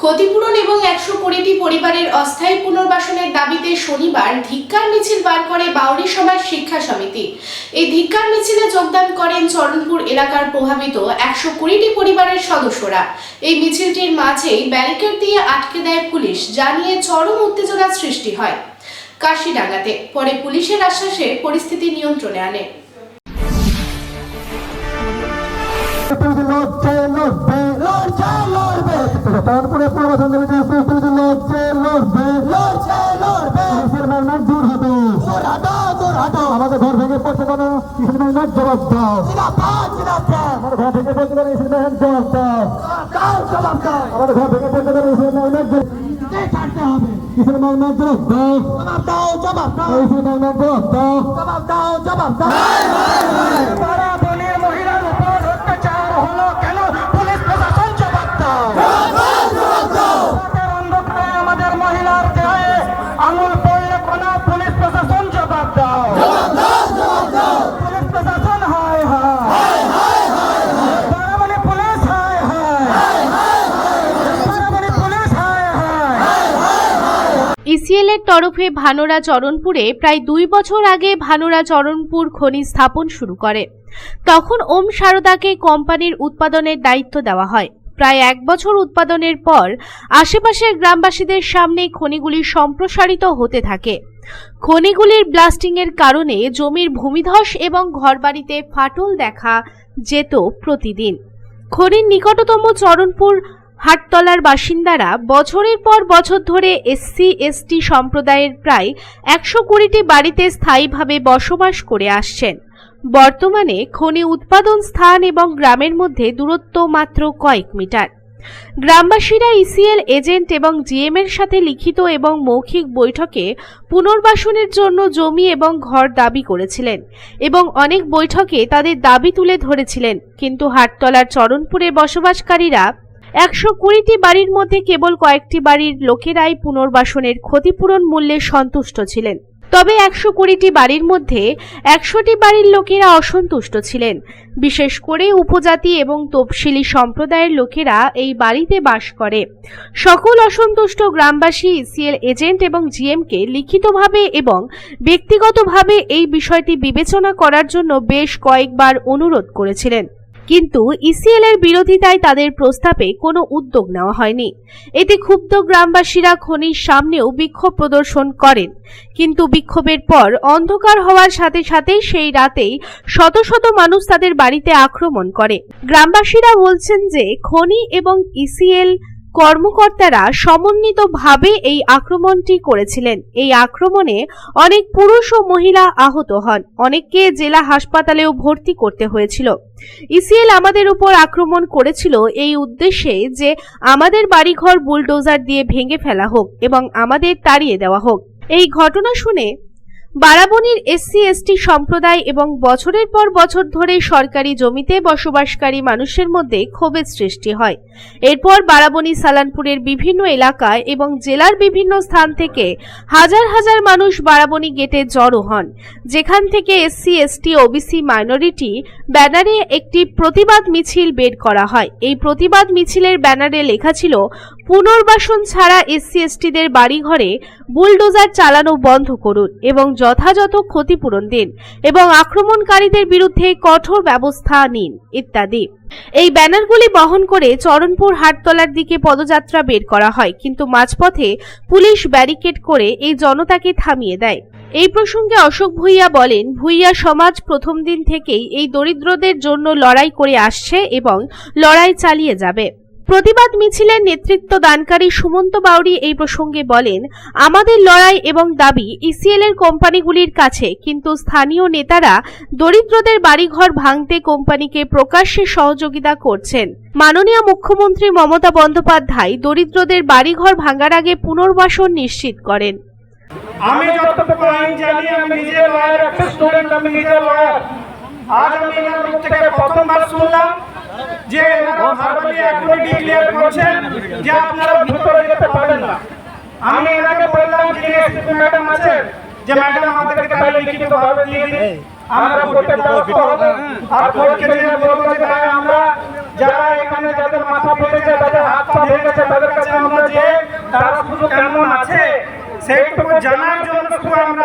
ক্ষতিপূরণ এবং একশো কুড়িটি পরিবারের অস্থায়ী পুনর্বাসনের দাবিতে শনিবার ধিক্কার মিছিল বার করে বাউরি সমাজ শিক্ষা সমিতি। এই ধিক্কার মিছিলে যোগদান করেন চরণপুর এলাকার প্রভাবিত একশো কুড়িটি পরিবারের সদস্যরা। এই মিছিলটির মাঝেই ব্যারিকেড দিয়ে আটকে দেয় পুলিশ যা নিয়ে চরম উত্তেজনার সৃষ্টি হয়। কাশিডাঙ্গাতে, পরে পুলিশের আশ্বাসে পরিস্থিতি নিয়ন্ত্রণে আনে। লড়ছে লড়বে লড়বে তারপরে প্রবাসন দেবে লড়ছে লড়বে লড়ছে লড়বে কিসের দূর হবে। দূর হাটো দূর হাটো আমাদের ঘর ভেঙে পড়ছে কেন? কিসের মেহনত জবাব দাও। আমার ঘর ভেঙে পড়ছে কেন? কিসের মেহনত জবাব দাও। জবাব দাও আমাদের ঘর ভেঙে পড়ছে কেন? কিসের মেহনত ছাড়তে হবে কিসের মেহনত জবাব দাও। জবাব দাও জবাব দাও। কিসের মেহনত জবাব দাও জবাব দাও। জবাব দাও তারা বনের মহিলার উপর অত্যাচার হলো কেন পুলিশ প্রশাসন জবাব দাও রাতের অন্ধকারে আমাদের মহিলার দেহে আঙুল পড়লে কোন পুলিশ প্রশাসন জবাব দাও পুলিশ প্রশাসন হায় হায় বারাবণী পুলিশ হায় হায় বারাবণী পুলিশ হায় হায় ইসিএল এর তরফে ভানোরা চরণপুরে প্রায় দুই বছর আগে ভানোরা চরণপুর খনি স্থাপন শুরু করে। তখন ওম সারদাকে কোম্পানির উৎপাদনের দায়িত্ব দেওয়া হয়। প্রায় এক বছর উৎপাদনের পর আশেপাশের গ্রামবাসীদের সামনে খনিগুলি সম্প্রসারিত হতে থাকে। খনিগুলির ব্লাস্টিংয়ের কারণে জমির ভূমিধস এবং ঘরবাড়িতে ফাটল দেখা যেত প্রতিদিন। খনির নিকটতম চরণপুর হাটতলার বাসিন্দারা বছরের পর বছর ধরে এসসি, এসটি সম্প্রদায়ের প্রায় একশো কুড়িটি বাড়িতে স্থায়ীভাবে বসবাস করে আসছেন। বর্তমানে খনি উৎপাদন স্থান এবং গ্রামের মধ্যে দূরত্ব মাত্র কয়েক মিটার। গ্রামবাসীরা ইসিএল এজেন্ট এবং জিএম এর সাথে লিখিত এবং মৌখিক বৈঠকে পুনর্বাসনের জন্য জমি এবং ঘর দাবি করেছিলেন এবং অনেক বৈঠকে তাদের দাবি তুলে ধরেছিলেন। কিন্তু হাটতলার চরণপুরে বসবাসকারীরা একশো কুড়িটি বাড়ির মধ্যে কেবল কয়েকটি বাড়ির লোকেরাই পুনর্বাসনের ক্ষতিপূরণ মূল্যে সন্তুষ্ট ছিলেন। তবে একশো কুড়িটি বাড়ির মধ্যে একশোটি বাড়ির লোকেরা অসন্তুষ্ট ছিলেন। বিশেষ করে উপজাতি এবং তপশিলি সম্প্রদায়ের লোকেরা এই বাড়িতে বাস করে। সকল অসন্তুষ্ট গ্রামবাসী ইসিএল এজেন্ট এবং জিএমকে লিখিতভাবে এবং ব্যক্তিগতভাবে এই বিষয়টি বিবেচনা করার জন্য বেশ কয়েকবার অনুরোধ করেছিলেন। কিন্তু ইসিএল এর বিরোধিতায় তাদের প্রস্তাবে কোনো উদ্যোগ নেওয়া হয়নি। এতে ক্ষুব্ধ গ্রামবাসীরা খনির সামনেও বিক্ষোভ প্রদর্শন করেন। কিন্তু বিক্ষোভের পর অন্ধকার হওয়ার সাথে সাথে সেই রাতেই শত শত মানুষ তাদের বাড়িতে আক্রমণ করে। গ্রামবাসীরা বলছেন যে খনি এবং ইসিএল কর্মকর্তারা সমন্বিতভাবে এই আক্রমণটি করেছিলেন। এই আক্রমণে অনেক পুরুষ ও মহিলা আহত হন। অনেককে জেলা হাসপাতালেও ভর্তি করতে হয়েছিল। ইসিএল আমাদের উপর আক্রমণ করেছিল এই উদ্দেশ্যে যে আমাদের বাড়িঘর বুলডোজার দিয়ে ভেঙে ফেলা হোক এবং আমাদের তাড়িয়ে দেওয়া হোক। এই ঘটনা শুনে বারাবণীর এসসি, এসটি সম্প্রদায় এবং বছরের পর বছর ধরে সরকারি জমিতে বসবাসকারী মানুষের মধ্যে ক্ষোভের সৃষ্টি হয়। এরপর বারাবণী, সালানপুরের বিভিন্ন এলাকায় এবং জেলার বিভিন্ন স্থান থেকে হাজার হাজার মানুষ বারাবণী গেটে জড়ো হন। যেখান থেকে এসসি, এসটি, ওবিসি মাইনরিটি ব্যানারে একটি প্রতিবাদ মিছিল বের করা হয়। এই প্রতিবাদ মিছিলের ব্যানারে লেখা ছিল, পুনর্বাসন ছাড়া এসসি এসটিদের বাড়িঘরে বুলডোজার চালানো বন্ধ করুন এবং যথাযথ ক্ষতিপূরণ দিন এবং আক্রমণকারীদের বিরুদ্ধে কঠোর ব্যবস্থা নিন, ইত্যাদি। এই ব্যানারগুলি বহন করে চরণপুর হাটতলার দিকে পদযাত্রা বের করা হয়, কিন্তু মাঝপথে পুলিশ ব্যারিকেড করে এই জনতাকে থামিয়ে দেয়। এই প্রসঙ্গে অশোক ভূঁইয়া বলেন, ভূঁইয়া সমাজ প্রথম দিন থেকেই এই দরিদ্রদের জন্য লড়াই করে আসছে এবং লড়াই চালিয়ে যাবে। প্রতিবাদ মিছিলের নেতৃত্ব দানকারী সুমন্ত বাউরি এই প্রসঙ্গে বলেন, আমাদের লড়াই এবং দাবি ইসিএল এর কোম্পানিগুলির কাছে, কিন্তু স্থানীয় নেতারা দরিদ্রদের বাড়িঘর ভাঙতে কোম্পানিকে প্রকাশ্যে সহযোগিতা করছেন। মাননীয় মুখ্যমন্ত্রী মমতা বন্দ্যোপাধ্যায় দরিদ্রদের বাড়িঘর ভাঙার আগে পুনর্বাসন নিশ্চিত করেন। আমি যতটুকু আইন জানি, আমি নিজে লয়ার, একটা স্টুডেন্ট আমি নিজে লয়ার। আজ আমি এনার মুখ থেকে প্রথমবার শুনলাম যে এনারা ভারবালি এখনই ডিক্লেয়ার করছেন যে আপনারা ভিতরে যেতে পারবেন না। আমি এনাকে বললাম যে ম্যাডাম আছেন, যে ম্যাডাম আমাদেরকে তাহলে লিখিত ভাবে দিয়ে দিন। আমরা করতে ব্যস্ত হব আর কোর্টকে যে বলব যে আমরা যারা এখানে যাদের মাথা ফেটেছে, তাদের হাত পা ভেঙেছে তাদের কাছে আমরা জানার জন্য শুধু আমরা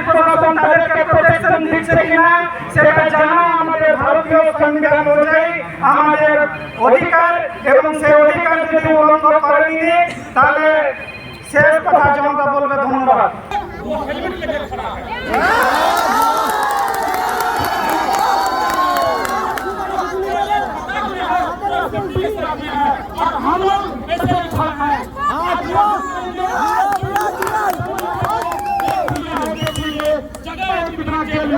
প্রোটেকশন দিচ্ছে কিনা, সেটা জানা আমাদের ভারতীয় সংবিধান অনুযায়ী আমাদের অধিকার এবং সেই অধিকার যদি উল্লঙ্ঘন করেনি তাহলে সে কথা জনতা বলবে ধন্যবাদ আপনাদের কাছে হাত জোড় করে আমার অনুরোধ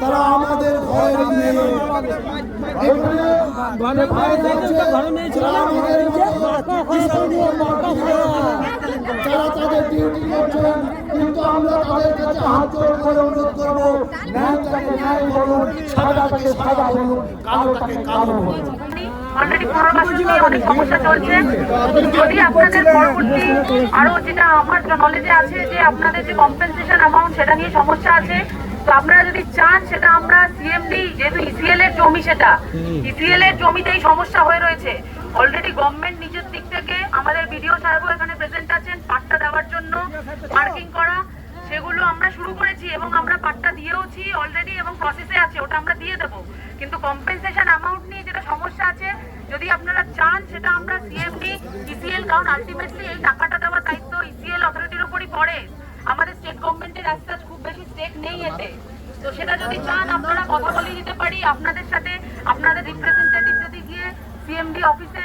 তারা আমাদের ভয়ের নেই এখানে যে ভারত আছে, তারা আমাদের ইসলামীয় মার্কা যারা তাদের ডিউটি করছেন কিন্তু আমরা তাদের কাছে হাত জোড় করে অনুরোধ করব ন্যায়টাকে ন্যায় বলুন সাদাটাকে সাদা বলুন কালোটাকে কালো বলুন। অলরেডি পুনর্বাসন অনেক সমস্যা চলছে। যদি আপনাদের পরবর্তী আরও যেটা আমার নলেজে আছে যে আপনাদের যে কম্পেনসেশন অ্যামাউন্ট সেটা নিয়ে সমস্যা আছে তো আপনারা যদি চান সেটা আমরা সিএমডি যেহেতু ইসিএল এর জমি সেটা ইসিএল এর জমিতেই সমস্যা হয়ে রয়েছে। অলরেডি গভর্নমেন্ট নিজের দিক থেকে আমাদের বিডিও সাহেবও এখানে প্রেজেন্ট আছেন পাট্টা দেওয়ার জন্য মার্কিং করা সেগুলো আমরা শুরু করেছি এবং আমরা পাট্টা দিয়েওছি অলরেডি এবং প্রসেসে আছে ওটা আমরা দিয়ে দেবো। কিন্তু কম্পেনসেশন অ্যামাউন্ট নিয়ে যেটা সমস্যা আছে যদি আপনারা চান সেটা আমরা সিএমডি ইসিএল কারণ আলটিমেটলি এই টাকাটা দেওয়ার দায়িত্ব ইসিএল অথরিটির উপরই পড়ে। আমাদের স্টেট গভর্নমেন্টের আজ খুব বেশি স্টেক নেই এতে। তো সেটা যদি চান, আপনারা কথা বলে দিতে পারি। আপনাদের সাথে, আপনাদের রিপ্রেজেন্টেটিভ যদি গিয়ে সিএমডি অফিসে